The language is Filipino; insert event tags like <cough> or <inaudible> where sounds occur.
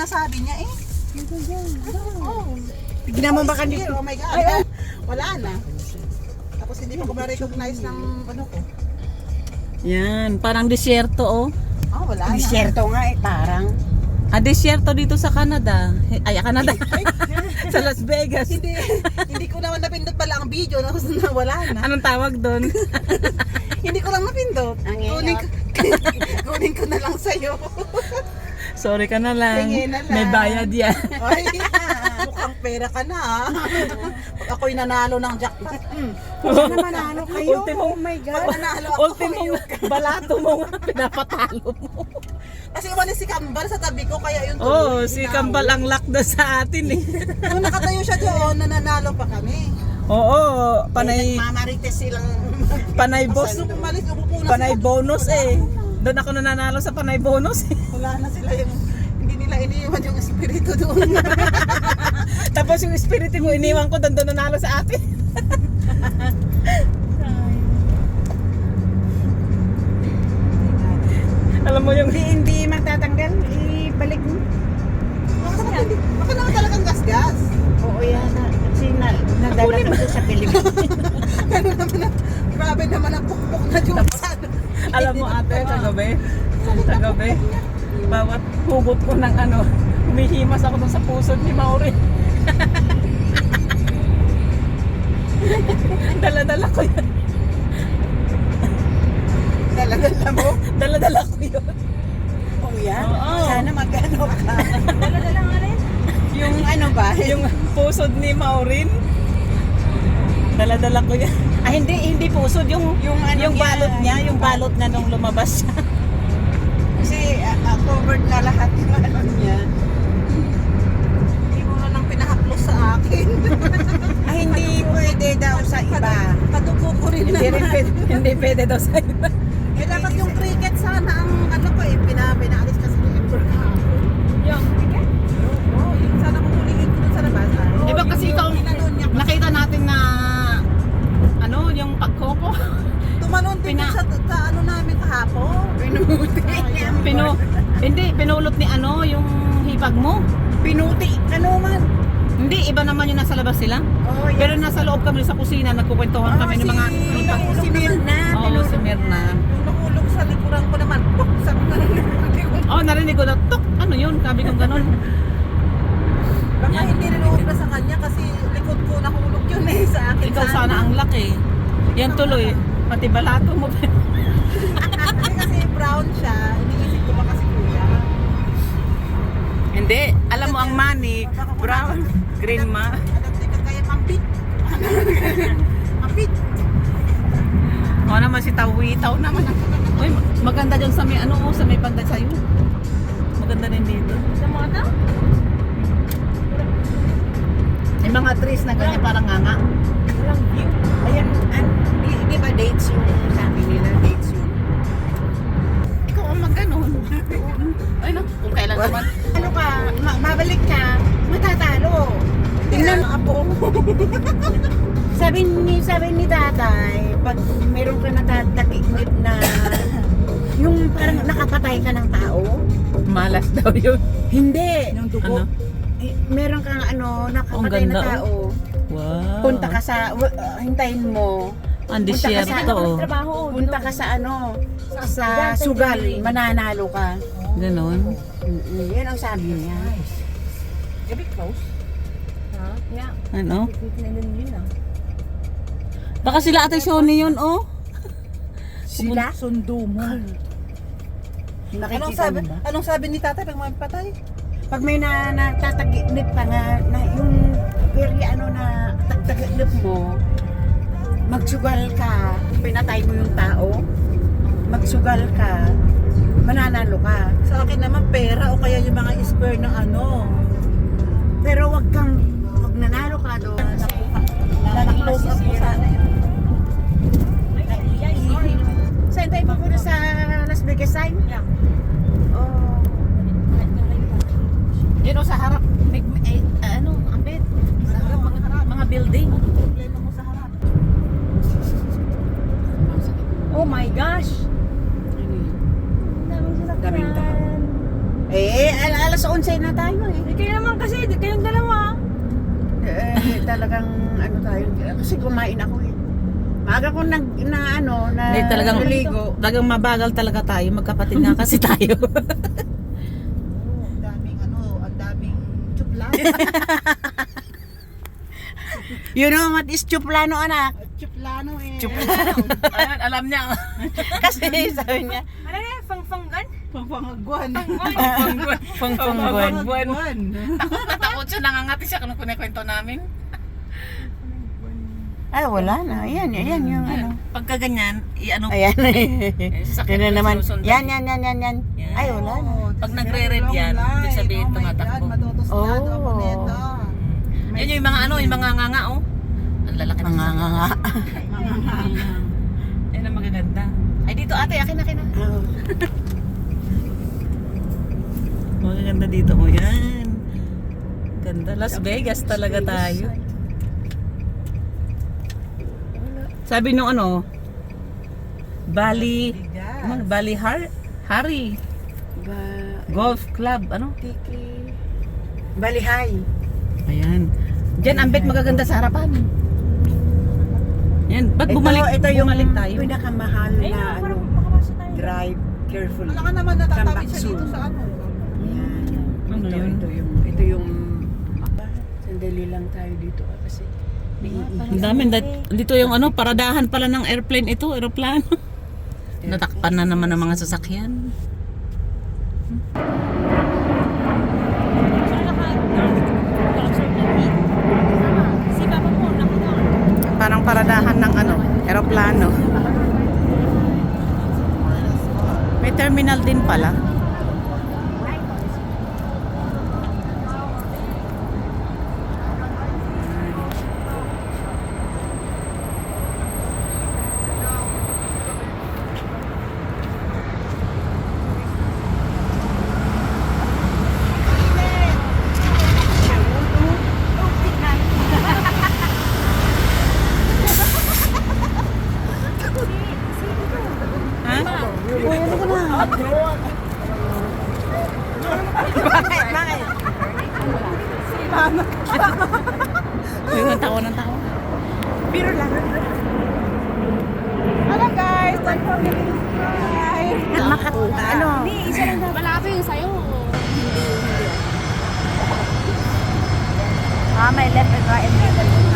Nasabi niya eh. Oh. Tignan mo baka dito. oh my God. Wala na. Tapos hindi pa ko ma-recognize ng ano ko. Yan, parang disyerto oh. Oh, wala na. Disyerto nga eh, parang. Ah, disyerto dito sa Canada. Ay, ah, Canada. <laughs> sa Las Vegas. hindi, hindi ko naman napindot pala ang video na <laughs> na wala na. Anong tawag doon? <laughs> hindi ko lang napindot. Ang Kunin ko, kunin ko na lang sa'yo. Sorry ka na lang. Tingin na lang. May bayad yan. <laughs> Ay, mukhang pera ka na. ah. Pag ako'y nanalo ng jackpot. Mm. Sana manalo kayo. Ultimo- oh my Pag God. nanalo ako, Ultimo balato mo nga, pinapatalo mo. Kasi wala si Kambal sa tabi ko, kaya yung Oo, oh, tuloy, si inaaway. Kambal ang lakda sa atin eh. Nung nakatayo siya doon, nananalo pa kami. Oo, panay Mamarites silang. panay boss. Panay bonus eh. Doon ako nananalo sa panay bonus. <laughs> Wala na sila yung, hindi nila iniiwan yung espiritu doon. <laughs> Tapos yung spirit mo iniwan ko doon doon nanalo sa atin. <laughs> Alam mo yung Hindi, hindi matatanggal. Ibalik mo. Baka naman, hindi- baka naman talagang gas-gas. Oo yan. Kasi na, nadala ko sa Pilipinas. Ano naman ang, grabe naman ang pukpok na Diyosan. Alam mo ate kagabi. Kagabi. Bawat hugot ko ng ano, humihimas ako sa puso ni Mauri. <laughs> Dala-dala ko yun. Dala-dala mo. Dala-dala ko yun. Oo yan. Oo. Sana magano ka. <laughs> Dala-dala nga rin. Yung ano ba? Yung pusod ni Maureen. Dala-dala ko yan. <laughs> Ah, hindi, hindi pusod. Yung, Yung ano yung niya, balot niya, yung balot na nung lumabas siya. <laughs> Kasi ah, covered na lahat yung ano niya. Hindi mo na lang pinahaplos sa akin. <laughs> Ah, hindi pwede daw sa iba. Kadugo ko rin hindi, rin naman. pwede, hindi pwede daw sa iba. Eh, dapat yung cricket sana ang hipag mo. Pinuti. Ano man? Hindi, iba naman yung nasa labas sila. Oh, Pero nasa loob kami sa kusina, nagkukwentuhan kami ng mga hipag. si Mirna. Oo, pinulot si Mirna. Yung nakulog sa likuran ko naman, pok, sabi ko hindi ko. Oh, narinig ko na, tok, ano yun? Sabi ko ganun. Baka Yan. hindi rin ubra sa kanya kasi likod ko nahulog yun eh sa akin. Ikaw sana ang laki. Yan tuloy, pati balato mo. Hindi <laughs> kasi brown siya, iniisip Hindi, alam mo ang manik, brown, green ma. Kaya mampit. mampit. O naman si Tawi, Taw naman. Uy, maganda dyan sa may ano, oh, sa may banda sa'yo. Maganda din dito. Sa mga tao? May mga trees na ganyan parang nganga. Walang view. Ayan, an, di, di ba dates yung sabi nila? Dates Ay no, kung kailan naman. Ano ka, ma- mabalik ka, matatalo. Tingnan apo. <laughs> Sabi ni sabi ni tatay, pag meron ka natatakip na yung parang nakapatay ka ng tao, Malas daw yun. hindi. Yung dugo. Ano? Eh, meron kang ano, nakapatay Ang na ganda, tao. Wow. Punta ka sa, uh, hintayin mo. Ang Punta ka sa, disyerto. oh. punta ka sa ano, sa sugal, mananalo ka. Ganon. Mm-mm, yan ang sabi niya. Gabi close. Ano? Baka sila ate Shoni yun, oh. Sila? Sundo mo. Anong Nakikita sabi, mo ba? anong sabi ni tatay pag may patay? Pag may na, natataginip ka nga, na yung very ano na tagtaginip mo, magsugal ka, pinatay mo yung tao, magsugal ka, mananalo ka. Sa akin naman pera o kaya yung mga square ng ano. Pero wag kang, wag nanalo ka doon. Na-close up mo sana yun. Saan tayo pupunta sa Las Vegas sign? Oh. Yun oh, sa harap. May, may, eh, ano, ambit. Sa harap, mga, mga building. Problema mo sa harap. Oh my gosh! Ano yun? Daming Daming tao. Eh, al- alas 11 na tayo eh. Eh, kayo naman kasi, kayong dalawa. Eh, talagang ano tayo, kasi kumain ako eh. Maaga ko nag, na ano, na Hindi talagang, naligo. talagang mabagal talaga tayo. Magkapatid nga kasi <laughs> tayo. Ang daming ano, ang daming chuplan. <laughs> You know what is chuplano anak? Chuplano eh. <laughs> Ayun, alam niya. <laughs> kasi sabi niya, Ano na, fang-fanggan? Pangpangagwan. Pangpangguan. Pangpangagwan. Natakot siya, nangangati siya kung kunikwento namin. ay wala na, ayan, ayan yung ano. Pagka ganyan, i-ano Ayan. Eh, Yan na naman. Yan, yan, yan, yan, yan. Ay, wala na. Pag nagre-red yan, ibig sabihin tumatakbo. Matutusnado Oh. ako nito. Yan yung mga ano, yung mga nganga oh. Ang lalaki ng Mga nga nga. <laughs> Yan ang magaganda. Ay dito ate, akin akin na. Oh. <laughs> Magaganda dito mo yan. Ganda. Las Vegas talaga tayo. Sabi nung ano, Bali, ano, Bali Har Hari Ba, Golf Club, ano? tiki. Balihay. Ayan. Diyan ang bet magaganda sa harapan. Yan, ba't bumalik, ito, ito yung bumalik tayo? pinakamahal Ayun na na, ano, parang makapasa tayo. drive carefully. Wala ka naman natatawid siya dito sa ano. Yan. Ano ito, yun? ito yung, ito yung, aba, sandali lang tayo dito ah, kasi Ang dami. Dat- Dito yung ano, paradahan pala ng airplane ito, aeroplano. Natakpan na naman ng mga sasakyan. Saan naka... Naka-observe na ni? Tama. Si Papa mo, naka-down. Parang paradahan ng ano, aeroplano. May terminal din pala. Ha? Yung tawa ng tawa. Biro lang. Hello guys, time for me. Hi. Makat, ano, Hindi, isa lang daw. Malaki yung sa'yo. ah, may left and right and middle.